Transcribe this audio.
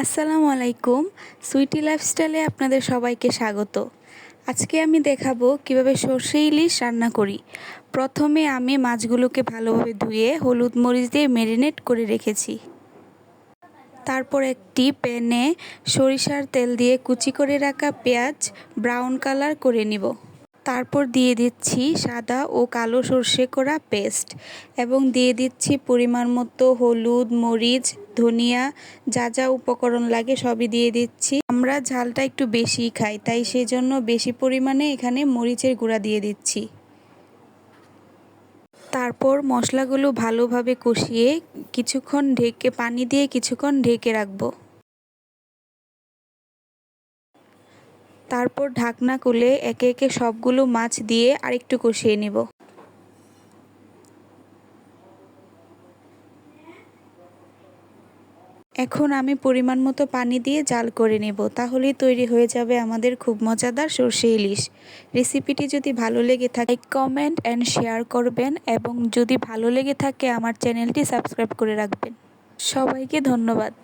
আসসালামু আলাইকুম। সুইটি লাইফস্টাইলে আপনাদের সবাইকে স্বাগত। আজকে আমি দেখাবো কীভাবে সর্ষে ইলিশ রান্না করি। প্রথমে আমি মাছগুলোকে ভালোভাবে ধুয়ে হলুদ মরিচ দিয়ে ম্যারিনেট করে রেখেছি। তারপর একটি প্যানে সরিষার তেল দিয়ে কুচি করে রাখা পেঁয়াজ ব্রাউন কালার করে নিব। তারপর দিয়ে দিচ্ছি সাদা ও কালো সর্ষে করা পেস্ট এবং দিয়ে দিচ্ছি পরিমাণ মতো হলুদ, মরিচ ধনিয়া, যা যা উপকরণ লাগে সবই দিয়ে দিচ্ছি। আমরা ঝালটা একটু বেশি খাই, তাই সেই জন্য বেশি পরিমাণে এখানে মরিচের গুঁড়া দিয়ে দিচ্ছি। তারপর মশলাগুলো ভালোভাবে কষিয়ে কিছুক্ষণ ঢেকে, পানি দিয়ে কিছুক্ষণ ঢেকে রাখব। তারপর ঢাকনা খুলে একে একে সবগুলো মাছ দিয়ে আরেকটু কষিয়ে নিব। এখন আমি পরিমাণ মতো পানি দিয়ে জাল করে নেব তাহলে তৈরি হয়ে যাবে আমাদের খুব মজাদার সর্ষে ইলিশ। রেসিপিটি যদি ভালো লেগে থাকে কমেন্ট অ্যান্ড শেয়ার করবেন এবং যদি ভালো লেগে থাকে, আমার চ্যানেলটি সাবস্ক্রাইব করে রাখবেন। সবাইকে ধন্যবাদ।